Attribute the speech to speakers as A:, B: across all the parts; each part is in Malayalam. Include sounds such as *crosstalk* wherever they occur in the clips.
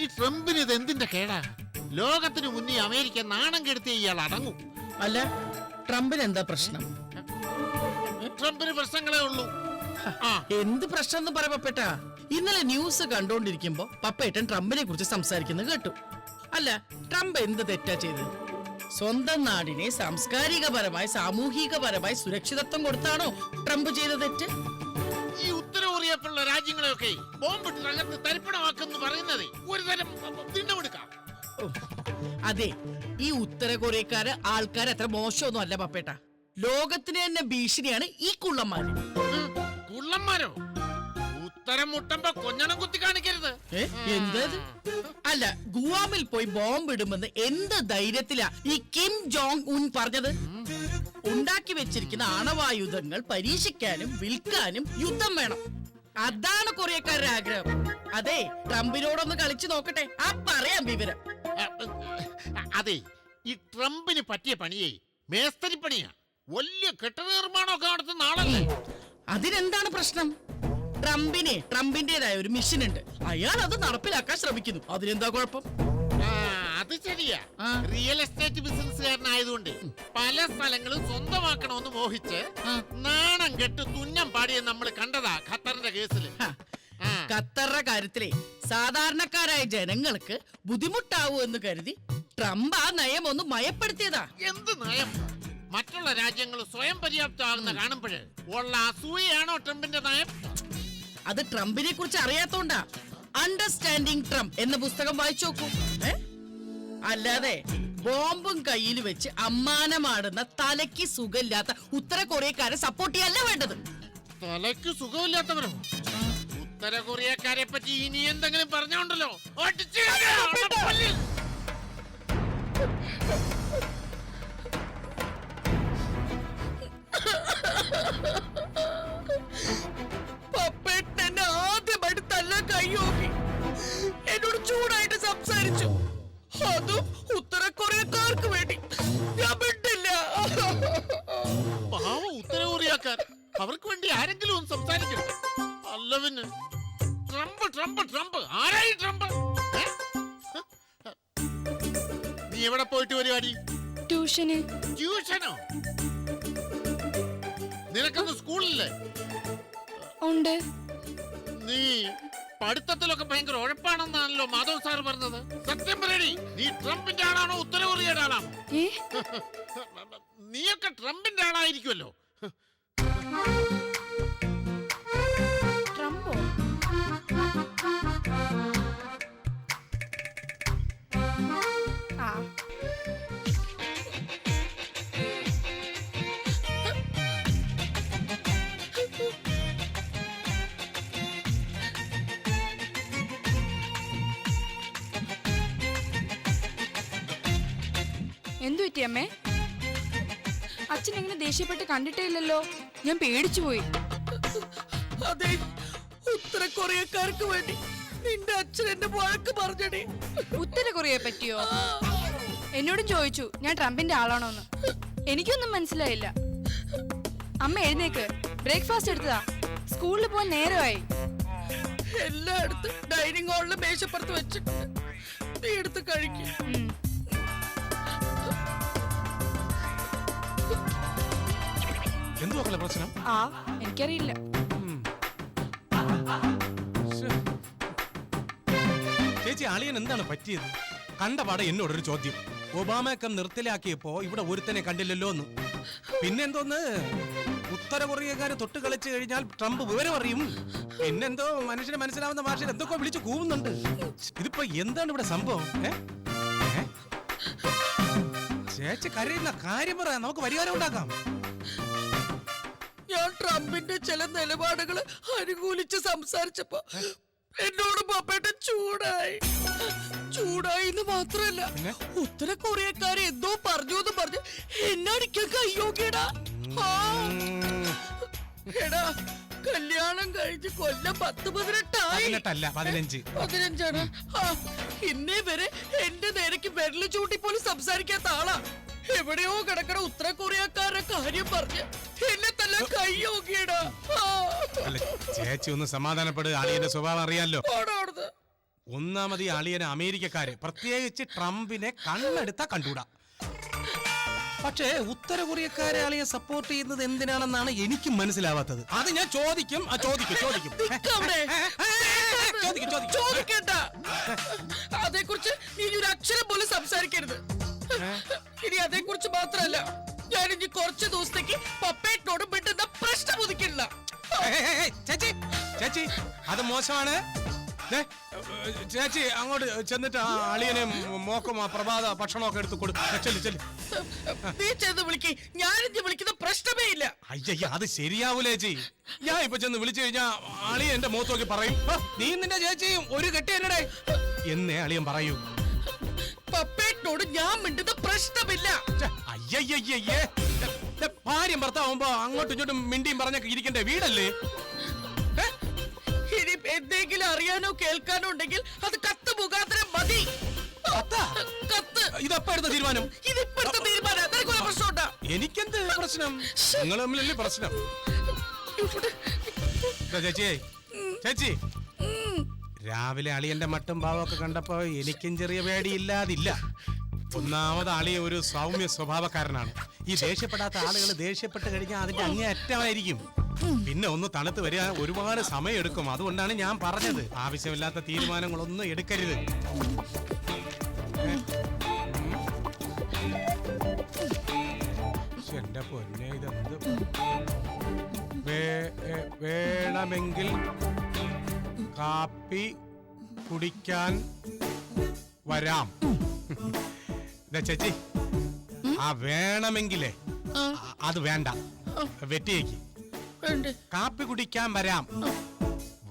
A: ഈ ട്രംപിന് ഇത് എന്തിന്റെ കേടാ? ലോകത്തിന് മുന്നേ അമേരിക്ക നാണം കെടുത്തി ഇയാൾ അടങ്ങും.
B: അല്ല ട്രംപിന് എന്താ പ്രശ്നം?
A: ട്രംപിന് പ്രശ്നങ്ങളേ ഉള്ളൂ. ആ.
B: എന്ത് പ്രശ്നം എന്ന് പറ പപ്പേട്ട? ഇന്നലെ ന്യൂസ് കണ്ടോണ്ടിരിക്കുമ്പോ പപ്പേട്ടൻ ട്രംപിനെ കുറിച്ച് സംസാരിക്കുന്നത് കേട്ടു. അല്ല ട്രംപ് എന്ത് തെറ്റാ ചെയ്തത്? സ്വന്തം നാടിനെ സാംസ്കാരികപരമായി സാമൂഹികപരമായി സുരക്ഷിതത്വം കൊടുത്താണോ ട്രംപ് ചെയ്ത തെറ്റ്?
A: ഈ ഉത്തര കൊറിയക്കുള്ള രാജ്യങ്ങളെയൊക്കെ ബോംബിട്ട് തകർത്ത് തരിപ്പണമാക്കെന്ന് പറയുന്നത് ഒരു തരം
B: തിണ്ടമെടുക്കാം. അതെ ഈ ഉത്തര കൊറിയക്കാര് ആൾക്കാർ അത്ര മോശമൊന്നും അല്ല പപ്പേട്ട. ലോകത്തിന് തന്നെ ഭീഷണിയാണ് ഈ കുള്ളന്മാര്.
A: കുള്ളന്മാരോ? ഉത്തരം മുട്ടുമ്പോ കൊഞ്ഞണം കുത്തി കാണിക്കരുത്.
B: എന്തത് അല്ല ഗുവാമിൽ പോയി ബോംബ് ഇടുമെന്ന് എന്ത് ധൈര്യത്തിലാ ഈ കിം ജോങ് ഉൻ പറഞ്ഞത്? ഉണ്ടാക്കി വെച്ചിരിക്കുന്ന ആണവായുധങ്ങൾ പരീക്ഷിക്കാനും വിൽക്കാനും യുദ്ധം വേണം. അതാണ് കൊറിയക്കാരുടെ ആഗ്രഹം. അതെ ട്രംപിനോടൊന്ന് കളിച്ചു നോക്കട്ടെ. ആ പറയാം വിവരം.
A: അതെ ഈ ട്രംപിന് പറ്റിയ പണിയേ മേസ്തരി പണിയാ വലിയ കെട്ടിട നിർമ്മാണമൊക്കെ നടത്തുന്ന ആളല്ലേ?
B: അതിനെന്താണ് പ്രശ്നം? ട്രംപിനെ ട്രംപിന്റേതായ ഒരു മിഷൻ ഉണ്ട് അയാൾ അത് നടപ്പിലാക്കാൻ ശ്രമിക്കുന്നു. അതിനെന്താ കുഴപ്പം?
A: അത് ശരിയാ.
B: ആ.
A: റിയൽ എസ്റ്റേറ്റ് ബിസിനസ്സുകാരനായതുകൊണ്ട് പല സ്ഥലങ്ങളും സ്വന്തമാക്കണമെന്ന് മോഹിച്ച്
B: ആ.
A: നാണം കെട്ട് തുന്നം പാടിയ നമ്മൾ കണ്ടതാ ഖത്തറിന്റെ കേസിൽ
B: ഹ. ഖത്തറിന്റെ കാര്യത്തിലെ സാധാരണക്കാരായ ജനങ്ങൾക്ക് ബുദ്ധിമുട്ടാവൂ എന്ന് കരുതി ട്രംപ് ആ നയം ഒന്ന് മയപ്പെടുത്തിയതാ.
A: എന്ത് നയം? മറ്റുള്ള രാജ്യങ്ങൾ സ്വയം പര്യാപ്തമാകുന്ന കാണുമ്പോഴേ ഉള്ള അസൂയയാണോ ട്രംപിന്റെ നയം?
B: അത് ട്രംപിനെ കുറിച്ച് അറിയാത്തോണ്ടാ. അണ്ടർസ്റ്റാൻഡിങ് ട്രംപ് എന്ന പുസ്തകം വായിച്ചു നോക്കൂ? അല്ലാതെ ബോംബും കയ്യിൽ വെച്ച് അമ്മാനമാടുന്ന തലയ്ക്ക് സുഖമില്ലാത്ത ഉത്തര കൊറിയക്കാരെ സപ്പോർട്ട് ചെയ്യല്ല വേണ്ടത്?
A: തലയ്ക്ക് സുഖമില്ലാത്തവരോ? ഉത്തര കൊറിയക്കാരെ പറ്റി ഇനി എന്തെങ്കിലും പറഞ്ഞോണ്ടല്ലോ? ഒടിച്ച് എവിടെ പോയിട്ട് പരിപാടി
C: ട്യൂഷന്.
A: ട്യൂഷനോ? നിനക്കൊന്ന് സ്കൂളില്ലേ?
C: ഉണ്ട്.
A: നീ പഠിത്തത്തിലൊക്കെ ഭയങ്കര ഉഴപ്പാണെന്നാണല്ലോ മാധവ് സാർ പറഞ്ഞത്. സത്യം പറയടി നീ ട്രംപിന്റെ ആളാണോ ഉത്തര കൊറിയയുടെ ആളാണോ *laughs* നീയൊക്കെ ട്രംപിന്റെ ആളായിരിക്കുമല്ലോ
C: എന്തു പറ്റി അമ്മേ? അച്ഛൻ എങ്ങനെ ദേഷ്യപ്പെട്ട് കണ്ടിട്ടേ ഇല്ലല്ലോ ഞാൻ പേടിച്ചു പോയി.
B: അതെ ഉത്തര കൊറിയക്കാർക്ക് വേണ്ടി നിന്റെ അച്ഛൻ എന്റെ വഴക്ക് പറഞ്ഞടി.
C: ഉത്തര കൊറിയയെ പറ്റിയോ? എന്നോടും ചോദിച്ചു ഞാൻ ട്രംപിന്റെ ആളാണോന്ന്. എനിക്കൊന്നും മനസ്സിലായില്ല. അമ്മ എഴുന്നേക്ക്. ബ്രേക്ക്ഫാസ്റ്റ് എടുത്തതാ. സ്കൂളിൽ പോകാൻ നേരമായി.
B: എല്ലായിടത്തും ഡൈനിങ് ഹാളിൽ മേശപ്പുറത്ത് വെച്ചിട്ടുണ്ട് നീ എടുത്ത് കഴിക്കും.
D: എന്തുവാക്കല്ലേ പ്രശ്നം?
C: ആ എനിക്കറിയില്ല.
D: ശ്ശെ. ചേച്ചി അളിയൻ എന്താണ് പറ്റിയത്? കണ്ട പാടെ എന്നോടൊരു ചോദ്യം. ഒബാമയൊക്കെ നിർത്തലാക്കിയപ്പോ ഇവിടെ ഒരുത്തനെ കണ്ടില്ലല്ലോ എന്ന് പിന്നെന്തോന്ന്? ഉത്തര കൊറിയക്കാര് തൊട്ട് കളിച്ചു കഴിഞ്ഞാൽ ട്രംപ് വിവരം അറിയും. പിന്നെന്തോ മനുഷ്യന് മനസ്സിലാവുന്ന ഭാഷയിൽ എന്തൊക്കെ വിളിച്ചു കൂവുന്നുണ്ട്. ഇതിപ്പോ എന്താണ് ഇവിടെ സംഭവം? ഏ? ഏ? ചേച്ചി കരയുന്ന കാര്യം പറയാം നമുക്ക് പരിഹാരം ഉണ്ടാക്കാം.
B: ഞാൻ ട്രംപിന്റെ ചില നിലപാടുകൾ അനുകൂലിച്ച് സംസാരിച്ചപ്പോ എന്നോട് പപ്പേട്ട ചൂടായി. ചൂടായി എന്ന് മാത്രല്ല? ഉത്തര കൊറിയക്കാരെ എന്തോ പറഞ്ഞു എന്ന് പറഞ്ഞ് എന്നടിക്കാൻ കയ്യോക്കിയടാ? എടാ കല്യാണം കഴിച്ച് കൊല്ലം പത്ത് പതിനെട്ടായി.
D: പതിനഞ്ച്.
B: പതിനഞ്ചാണ്. ഇന്നേ വരെ എന്റെ നേരക്ക് വിരൽ ചൂണ്ടി പോലും സംസാരിക്കാത്ത ആളാ. എവിടെയോ കിടക്കണ ഉത്തര കൊറിയക്കാരുടെ കാര്യം പറഞ്ഞ് എന്നെ
D: അല്ല ചേച്ചി ഒന്ന് സമാധാനപ്പെടുക അളിയന്റെ സ്വഭാവം അറിയാലോ. ഒന്നാമത് ഈ അളിയനെ അമേരിക്കക്കാര്. പ്രത്യേകിച്ച് ട്രംപിനെ കണ്ണെടുത്ത കണ്ടൂടാ. പക്ഷേ ഉത്തര കൊറിയക്കാരെ അളിയെ സപ്പോർട്ട് ചെയ്യുന്നത് എന്തിനാണെന്നാണ് എനിക്ക് മനസ്സിലാവാത്തത്. അത് ഞാൻ ചോദിക്കും. ചോദിക്കും ചോദിക്കും.
B: ചോദിക്കണ്ട. അതേക്കുറിച്ച് നീ ഒരു അക്ഷരം പോലും സംസാരിക്കരുത്. ഇനി അതേക്കുറിച്ച് മാത്രമല്ല ഞാൻ ഇനി കുറച്ച് ദിവസത്തേക്ക്
D: മോശമാണ്. ചേച്ചി അങ്ങോട്ട് ചെന്നിട്ട് ആ അളിയനെ മോക്കും ആ പ്രഭാത ഭക്ഷണമൊക്കെ എടുത്ത് കൊടുക്കും.
B: നീ ചെന്ന് വിളിക്ക്. ഞാനിഞ്ഞ് വിളിക്കുന്ന പ്രശ്നമേ ഇല്ല.
D: അയ്യ അത് ശരിയാവൂലേ ചേച്ചി. ഞാൻ ഇപ്പൊ ചെന്ന് വിളിച്ചു കഴിഞ്ഞാ അളിയൻ എന്റെ മുഖത്ത് നോക്കി പറയും. നീ നിന്റെ ചേച്ചിയും ഒരു കെട്ടി എന്നടേ. എന്നേ അളിയൻ പറയൂ.
B: പപ്പേട്ടോട് ഞാൻ മിണ്ടുന്ന പ്രശ്നമില്ല.
D: അയ്യയ്യേ ഭാര്യ ഭാര്യയും ഭർത്താവുമ്പോ അങ്ങോട്ടും ഇങ്ങോട്ടും മിണ്ടിയും പറഞ്ഞൊക്കെ ഇരിക്കണ്ടേ വീടല്ലേ?
B: എന്തെങ്കിലും അറിയാനോ കേൾക്കാനോ ഉണ്ടെങ്കിൽ അത് കത്ത് മുഖാന്തരം മതി.
D: കത്താ?
B: കത്ത്.
D: ഇതപ്പ എടുത്ത തീരുമാനം?
B: ഇതിപ്പോഴത്തെ തീരുമാനം. നിനക്കൊരു പ്രശ്നമുണ്ടാ.
D: എനിക്കെന്ത് പ്രശ്നം? നിങ്ങൾ തമ്മിലല്ലേ പ്രശ്നം? ദാ ചേച്ചിയേ ചേച്ചി. രാവിലെ അളിയന്റെ മട്ടും ഭാവമൊക്കെ കണ്ടപ്പോ എനിക്കും ചെറിയ പേടിയില്ലാതില്ല. ഒന്നാമത് ആളി ഒരു സൗമ്യ സ്വഭാവക്കാരനാണ്. ഈ ദേഷ്യപ്പെടാത്ത ആളുകൾ ദേഷ്യപ്പെട്ട് കഴിഞ്ഞാൽ അതിന്റെ അങ്ങേ അറ്റമായിരിക്കും. പിന്നെ ഒന്ന് തണുത്ത് വരിക ഒരുപാട് സമയം എടുക്കും അതുകൊണ്ടാണ് ഞാൻ പറഞ്ഞത് ആവശ്യമില്ലാത്ത തീരുമാനങ്ങളൊന്നും എടുക്കരുത്. എന്റെ പൊന്നെ ഇതെന്ത്? വേണമെങ്കിൽ കാപ്പി കുടിക്കാൻ വരാം. ചേച്ചി ആ വേണമെങ്കിലേ അത് വേണ്ട. വെട്ടിയേക്ക്
B: വേണ്ടേ?
D: കാപ്പി കുടിക്കാൻ വരാം.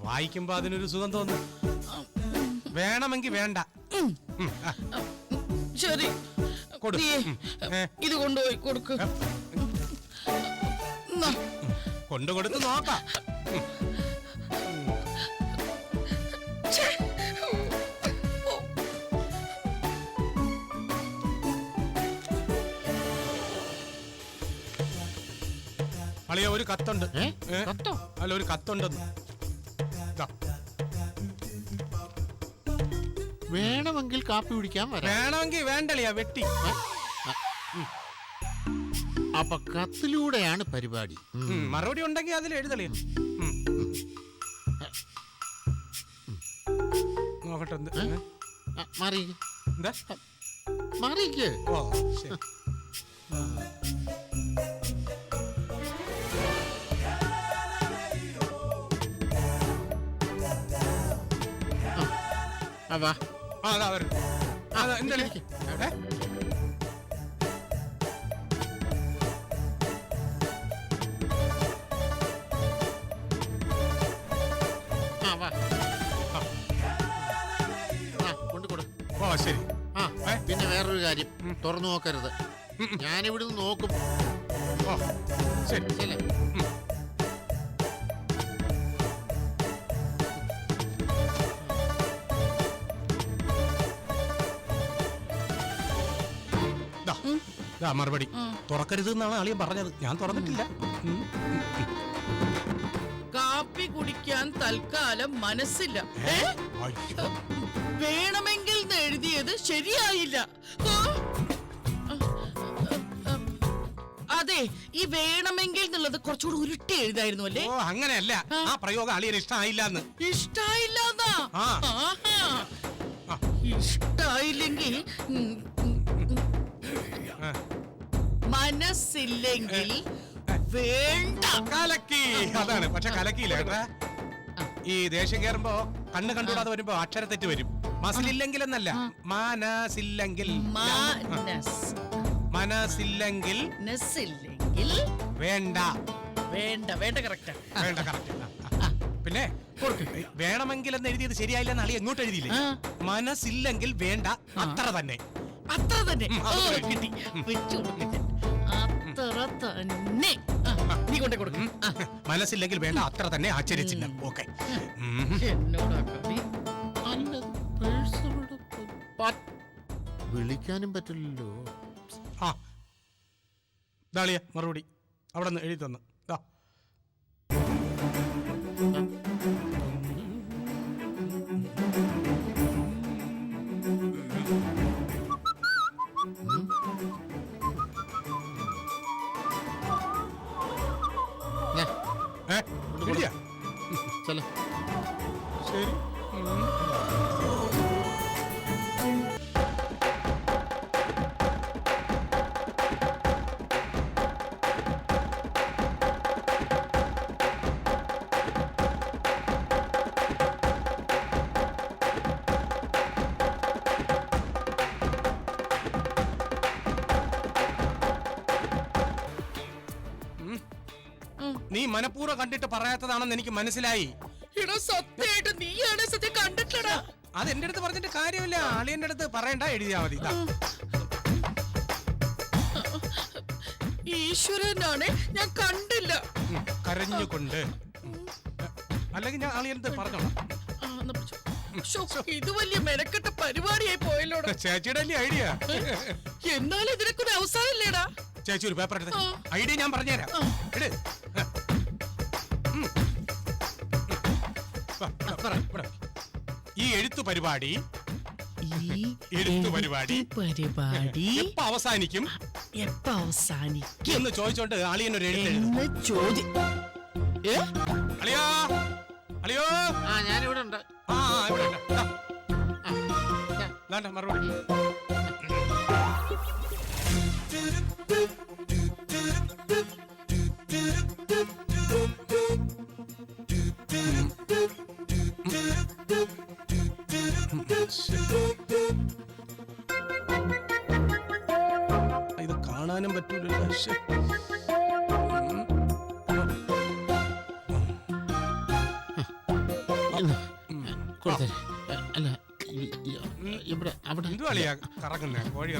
D: വായിക്കുമ്പോ അതിനൊരു സുഖം തോന്നും. വേണമെങ്കിൽ വേണ്ട.
B: ശരി. ഇത് കൊണ്ടുപോയി കൊടുക്ക്.
D: കൊണ്ടു കൊടുത്ത് നോക്കാം. അളിയ ഒരു കത്തുണ്ട്.
A: ഏ? കത്തോ?
D: അല്ല ഒരു കത്തുണ്ടെന്ന്. ദാ,
A: വേണമെങ്കിൽ കാപ്പി കുടിക്കാൻ വരാം.
D: വേണമെങ്കിൽ വേണ്ടളിയാ വെട്ടി.
A: അപ്പൊ കത്തിലൂടെയാണ് പരിപാടി. ഉം.
D: ഉം, മറുപടി ഉണ്ടെങ്കിൽ അതിൽ എഴുതളിയ നോക്കട്ടെ എന്ത്? ഏ?
A: ആ, മാറിയിക്ക്
D: എന്താ?
A: മാറിയിക്ക്
D: ഓ ശരി.
A: ആ, വാ.
D: ആ അതാ വരും. അതാ എന്താ
A: ഇരിക്ക്. ആ വാ. ആ. ആ കൊണ്ട് കൊടു.
D: ഓ ശരി.
A: ആ
D: ഏ?
A: പിന്നെ വേറൊരു കാര്യം. തുറന്നു നോക്കരുത്. ഞാനിവിടുന്ന് നോക്കും.
D: ഓ ശരി.
A: ശരി.
D: മറുപടി. തുറക്കരുത് എന്നാണ് ആളിയും പറഞ്ഞത്. ഞാൻ തുറന്നിട്ടില്ല.
B: കാപ്പി കുടിക്കാൻ തൽക്കാലം മനസ്സില്ല. വേണമെങ്കിൽ എഴുതിയത് ശരിയായില്ല. അതെ ഈ വേണമെങ്കിൽ എന്നുള്ളത് കുറച്ചുകൂടി ഉരുട്ടി എഴുതായിരുന്നു അല്ലേ?
D: ഓ അങ്ങനെയല്ല. ആ. പ്രയോഗം അളിയന് ഇഷ്ടമായില്ല എന്ന്
B: ഇഷ്ടായില്ലാന്നാ. ഇഷ്ടായില്ലെങ്കിൽ മനസ്സില്ലെങ്കിൽ വേണ്ട.
D: കലക്കി. അതാണ്. പക്ഷെ കലക്കിയില്ല കേട്ടാ. ഈ ദേഷ്യം കയറുമ്പോ കണ്ണ് കണ്ടുകൂടാതെ വരുമ്പോ അക്ഷരത്തെറ്റ് വരും. മസിലില്ലെങ്കിൽ എന്നല്ല മനസ്സില്ലെങ്കിൽ.
B: മനസ്
D: മനസ്സില്ലെങ്കിൽ. വേണ്ട.
B: വേണ്ട വേണ്ട കറക്റ്റ്
D: വേണ്ട കറക്റ്റ് പിന്നെ വേണമെങ്കിൽ എന്ന് എഴുതിയത് ശരിയായില്ല എന്ന് അളി എങ്ങോട്ട് എഴുതിയില്ലേ. മനസ്സില്ലെങ്കിൽ വേണ്ട. അത്ര തന്നെ.
B: അത്ര തന്നെ ഓ. കിട്ടി. വെച്ചു കൊടുക്കട്ടെ അത്ര തന്നെ ആ, നീ കൊണ്ടേ കൊടുക്കും.
D: മനസ്സില്ലെങ്കിൽ വേണ്ട അത്ര തന്നെ ആചരിച്ചില്ല ഓക്കെ.
B: എന്നോടാ
A: അല്ല പേഴ്സ് വിളിക്കാനും പറ്റില്ലല്ലോ.
D: ആ. ദാളിയ മറുപടി. അവിടെ നിന്ന് എഴുതി തന്നു.
A: ചെല
D: നീ മനഃപൂർവം കണ്ടിട്ട് പറയാത്തതാണെന്ന് എനിക്ക് മനസ്സിലായി.
B: എടാ സത്യമായിട്ട് നീയാണ് സത്യം കണ്ടിട്ടടാ
D: അത് എന്റെ അടുത്ത് പറഞ്ഞിട്ട് കാര്യമില്ല. അളിയന്റെ അടുത്ത് പറയണ്ട എഴുതിയാ മതി. ഇതാ.
B: ഈശ്വരനാണ് ഞാൻ കണ്ടില്ല.
D: ഉം, കരഞ്ഞുകൊണ്ട്. അല്ലെങ്കിൽ ഞാൻ അളിയന്റെ അടുത്ത് പറഞ്ഞോളാം.
B: ആ, എന്നാ പിടിച്ചോ. ശ്ശോ, ഇത് വലിയ മെനക്കെട്ട പരിപാടിയായി പോയല്ലോടാ.
D: ചേച്ചിയുടെ അല്ലേ ഐഡിയ.
B: എന്നാലും ഇതിനൊക്കെ ഒരു അവസാനല്ലേടാ
D: ചേച്ചി ഒരു പേപ്പർ എടുത്ത്
B: ആ.
D: ഐഡിയ ഞാൻ പറഞ്ഞുതരാം.
B: ആ.
D: എട്. എഴുത്തു പരിപാടി
B: ഈ *laughs*
D: എഴുത്ത് പരിപാടി.
B: പരിപാടി
D: എപ്പോ അവസാനിക്കും?
B: എപ്പ അവസാനിക്കും?
D: എന്ന് ചോദിച്ചോണ്ട് അളിയൻ ഒരു എഴുത്ത്
B: എന്ന് ചോദ്യം ഏ?
D: അളിയോ? അളിയോ?
A: ആ ഞാനിവിടെ ഉണ്ട്
D: ആ ആ, ഇവിടെ ഉണ്ട്. ദാ,
A: ആ, ദാ,
D: ദാണ്ട മറുപടി.
A: കൊടുത്തേ അല്ല ഇവിടെ അവിടെ.
D: കോഴി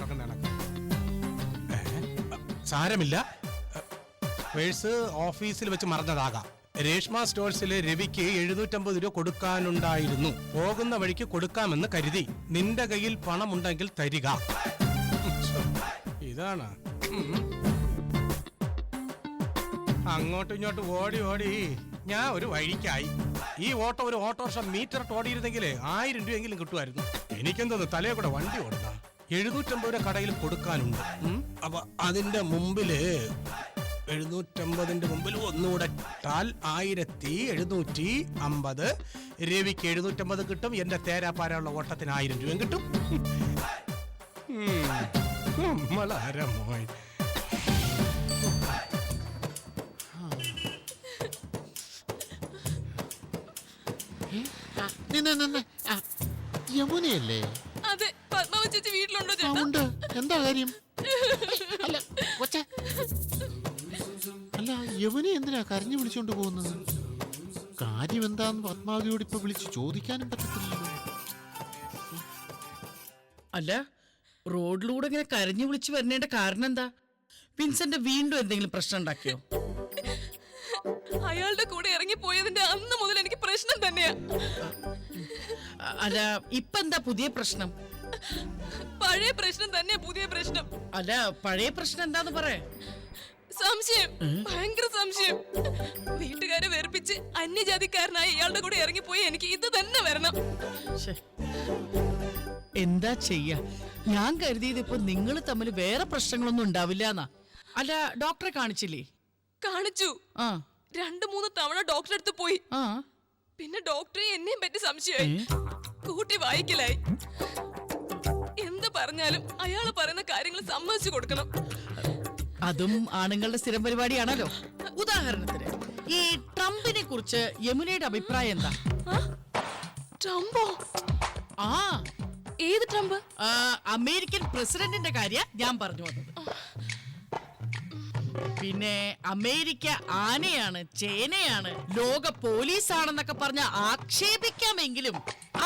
D: സാരമില്ല. പേഴ്സ് ഓഫീസിൽ വെച്ച് മറന്നതാകാം. രേഷ്മ സ്റ്റോഴ്സിലെ രവിക്ക് എഴുന്നൂറ്റമ്പത് രൂപ കൊടുക്കാനുണ്ടായിരുന്നു. പോകുന്ന വഴിക്ക് കൊടുക്കാമെന്ന് കരുതി. നിന്റെ കയ്യിൽ പണമുണ്ടെങ്കിൽ തരിക. ഇതാണ്. അങ്ങോട്ടും ഇങ്ങോട്ടും ഓടി ഓടി ഞാൻ ഒരു വഴിക്കായി ഈ ഓട്ടോ ഒരു ഓട്ടോറിക്ഷ മീറ്റർ ഓടിയിരുന്നെങ്കിൽ ആയിരം രൂപയെങ്കിലും കിട്ടുമായിരുന്നു എനിക്കെന്തോ തലയെ കൂടെ വണ്ടി ഓടണം എഴുന്നൂറ്റമ്പത് രൂപ കടയിൽ കൊടുക്കാനുണ്ട്. അപ്പൊ അതിന്റെ മുമ്പിൽ എഴുന്നൂറ്റമ്പതിന്റെ മുമ്പിൽ ഒന്നുകൂടെ ആയിരത്തി എഴുന്നൂറ്റി അമ്പത് രവിക്ക് എഴുന്നൂറ്റമ്പത് കിട്ടും എന്റെ തേരാപ്പാരുള്ള ഓട്ടത്തിന് ആയിരം രൂപയും കിട്ടും ഉം.
A: യമുനയല്ലേ?
C: അതെ പത്മവച്ചി ചേച്ചി വീട്ടിലുണ്ടോ
A: ഉണ്ട്. എന്താ കാര്യം? അല്ല കൊച്ച. അല്ല യമുന എന്തിനാ കരഞ്ഞു വിളിച്ചോണ്ട് പോകുന്നത്? കാര്യം എന്താന്ന് പത്മാവതിയോട് ഇപ്പൊ വിളിച്ച് ചോദിക്കാനും പറ്റത്തില്ലല്ലോ.
B: അല്ല റോഡിലൂടെ ഇങ്ങനെ കരഞ്ഞു വിളിച്ചു വരുന്നതിന്റെ കാരണം എന്താ? വിൻസെന്റ് വീണ്ടും എന്തെങ്കിലും പ്രശ്നം ഉണ്ടാക്കിയോ?
C: അയാളുടെ കൂടെ ഇറങ്ങി പോയതിന്റെ അന്ന് മുതൽ എനിക്ക് പ്രശ്നം തന്നെയാ.
B: അല്ല ഇപ്പൊ എന്താ പുതിയ പ്രശ്നം?
C: പഴയ പ്രശ്നം തന്നെ പുതിയ പ്രശ്നം.
B: അല്ല പഴയ പ്രശ്നം എന്താന്ന് പറയാ
C: സംശയം. ഭയങ്കര സംശയം. വീട്ടുകാരെ വെറുപ്പിച്ച് അന്യജാതിക്കാരനായ ഇയാളുടെ കൂടെ ഇറങ്ങിപ്പോയി എനിക്ക് ഇത് തന്നെ വരണം.
B: എന്താ ചെയ്യ? ഞാൻ കരുതിയത് ഇപ്പൊ നിങ്ങൾ തമ്മിൽ വേറെ പ്രശ്നങ്ങളൊന്നും ഉണ്ടാവില്ല എന്നാ അല്ല ഡോക്ടറെ കാണിച്ചില്ലേ?
C: കാണിച്ചു. രണ്ടു മൂന്ന് തവണ ഡോക്ടറെ അടുത്ത് പോയി. പിന്നെ ഡോക്ടറെ എന്നെയും പറ്റി സംശയമായി. കൂട്ടി വായിക്കലായി. എന്ത് പറഞ്ഞാലും അയാൾ പറയുന്ന കാര്യങ്ങൾ സമ്മതിച്ചു കൊടുക്കണം.
B: അതും ആണുങ്ങളുടെ സ്ഥിരം പരിപാടിയാണല്ലോ. ഉദാഹരണത്തിന് ഈ ട്രംപിനെ കുറിച്ച് യമുനയുടെ അഭിപ്രായം എന്താ?
C: ട്രംപോ?
B: ആ.
C: ഏത് ട്രംപ്?
B: അമേരിക്കൻ പ്രസിഡന്റിന്റെ കാര്യ ഞാൻ പറഞ്ഞു വന്നത്. പിന്നെ അമേരിക്ക ആനയാണ് ചേനയാണ് ലോക പോലീസാണെന്നൊക്കെ പറഞ്ഞ ആക്ഷേപിക്കാമെങ്കിലും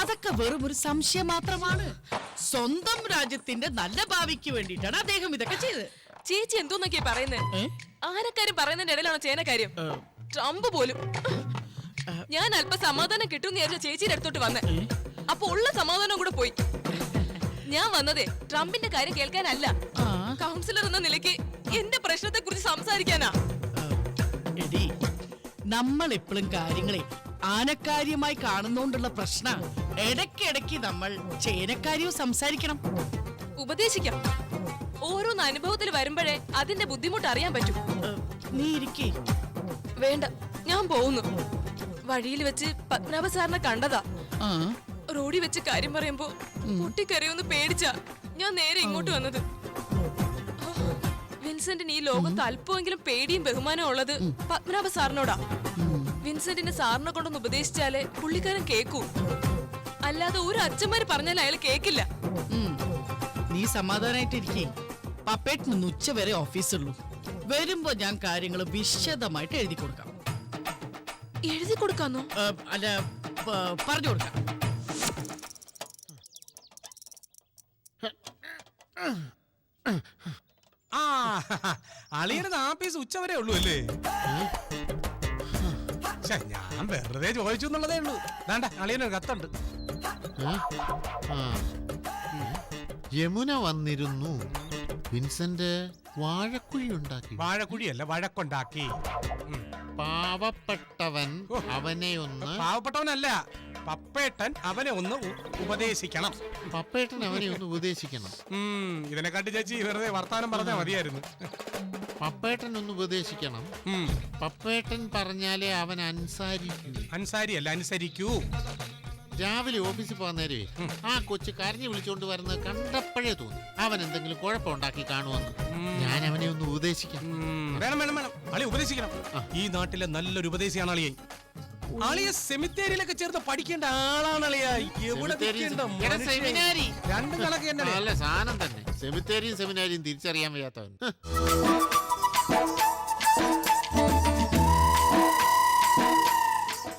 B: അതൊക്കെ വെറും ഒരു സംശയം മാത്രമാണ്. സ്വന്തം രാജ്യത്തിന്റെ നല്ല ഭാവിക്ക് വേണ്ടിയിട്ടാണ് അദ്ദേഹം ഇതൊക്കെ ചെയ്തത്.
C: ചേച്ചി എന്തോന്നൊക്കെയാ
B: പറയുന്നത്?
C: ആനക്കാരും പറയുന്നതിന്റെ ഇടയിലാണ് ചേനക്കാര്യം ട്രംപ് പോലും. ഞാൻ അല്പ സമാധാനം കിട്ടും ചേച്ചിയുടെ അടുത്തോട്ട് വന്നേ. അപ്പൊ ഉള്ള സമാധാനം കൂടെ പോയി. ഞാൻ വന്നതേ ട്രംപിന്റെ കാര്യം കേൾക്കാനല്ല. കൗൺസിലർ എന്ന നിലയ്ക്ക് എന്റെ പ്രശ്നത്തെ കുറിച്ച് സംസാരിക്കാനാ
B: എടി നമ്മൾ എപ്പോഴും കാര്യങ്ങളെ ആനക്കാര്യമായി കാണുന്നോണ്ടുള്ള പ്രശ്ന ഇടയ്ക്കിടയ്ക്ക് നമ്മൾ ചേനക്കാര്യവും സംസാരിക്കണം.
C: ഉപദേശിക്കാം. ഓരോന്ന് അനുഭവത്തിൽ വരുമ്പോഴേ അതിന്റെ ബുദ്ധിമുട്ട് അറിയാൻ പറ്റൂ.
B: നീ ഇരിക്കേ.
C: വേണ്ട ഞാൻ പോകുന്നു വഴിയിൽ വെച്ച് പത്മനാഭ സാറിനെ കണ്ടതാ.
B: ആ
C: റോഡിൽ വെച്ച് കാര്യം പറയുമ്പോ പൊട്ടിക്കറിയൊന്ന് പേടിച്ചാ ഞാൻ നേരെ ഇങ്ങോട്ട് വന്നത്. വിൻസെന്റിന് ഈ ലോകത്ത് അല്പമെങ്കിലും പേടിയും ബഹുമാനവും ഉള്ളത് പത്മനാഭ സാറിനോടാ. വിൻസെന്റിന്റെ സാറിനെ കൊണ്ടൊന്ന് ഉപദേശിച്ചാലേ പുള്ളിക്കാരൻ കേക്കൂ. അല്ലാതെ ഒരു അച്ഛന്മാര് പറഞ്ഞാൽ അയാൾ കേക്കില്ല.
B: നീ സമാധാനായിട്ടിരിക്കേ. പപ്പേട്ടിന് ഉച്ച വരെ ഓഫീസുള്ളൂ. വരുമ്പോ ഞാൻ കാര്യങ്ങൾ വിശദമായിട്ട് എഴുതി കൊടുക്കാം.
C: എഴുതി കൊടുക്കാന്നോ?
B: അല്ല പറഞ്ഞു കൊടുക്കാം.
D: ആ അളിയുടെ നാപ്പീസ് ഉച്ച വരെ ഉള്ളൂ അല്ലേ? ഞാൻ വെറുതെ ചോദിച്ചു എന്നുള്ളതേ ഉള്ളൂ. വേണ്ട അളിയനൊരു കത്തുണ്ട്.
A: യമുന വന്നിരുന്നു. വിൻസെന്റ് വാഴക്കുഴി ഉണ്ടാക്കി
D: വാഴക്കുഴിയല്ല വഴക്കുണ്ടാക്കി.
A: പാവപ്പെട്ടവൻ അവനെ ഒന്ന്
D: പാവപ്പെട്ടവനല്ല. പപ്പേട്ടൻ അവനെ ഒന്ന് ഉ- ഉപദേശിക്കണം.
A: പപ്പേട്ടൻ അവനെ ഒന്ന് ഉപദേശിക്കണം.
D: ഉം, ഇതിനെക്കാട്ടി ചേച്ചി വെറുതെ വർത്താനം പറഞ്ഞാൽ മതിയായിരുന്നു.
A: പപ്പേട്ടൻ ഒന്ന് ഉപദേശിക്കണം.
D: ഉം,
A: പപ്പേട്ടൻ പറഞ്ഞാലേ അവൻ അനുസാരിക്കൂ
D: അൻസാരി അല്ല അനുസരിക്കൂ.
A: രാവിലെ ഓഫീസിൽ പോകാൻ നേരേ ആ കൊച്ചു കരഞ്ഞു വിളിച്ചോണ്ട് വരുന്നത് കണ്ടപ്പോഴേ തോന്നി. അവൻ എന്തെങ്കിലും കുഴപ്പമുണ്ടാക്കി കാണുമെന്ന്. ഞാൻ അവനെ ഒന്ന് ഉപദേശിക്കാം.
D: ഉം, വേണം വേണം വേണം. അളി ഉപദേശിക്കണം. ഈ നാട്ടിലെ നല്ലൊരു ഉപദേശിയാണ് അളിയെ അളിയ സെമിത്തേരിയിലൊക്കെ ചേർന്ന് പഠിക്കേണ്ട ആളാണ് അളിയ എവിടെ നിൽക്കേണ്ട
A: എടാ. സെമിനാരി.
D: രണ്ടും കണക്ക് തന്നെ അളിയാ.
A: നല്ല സാധനം തന്നെ സെമിത്തേരിയും സെമിനാരിയും തിരിച്ചറിയാൻ വയ്യാത്തവൻ.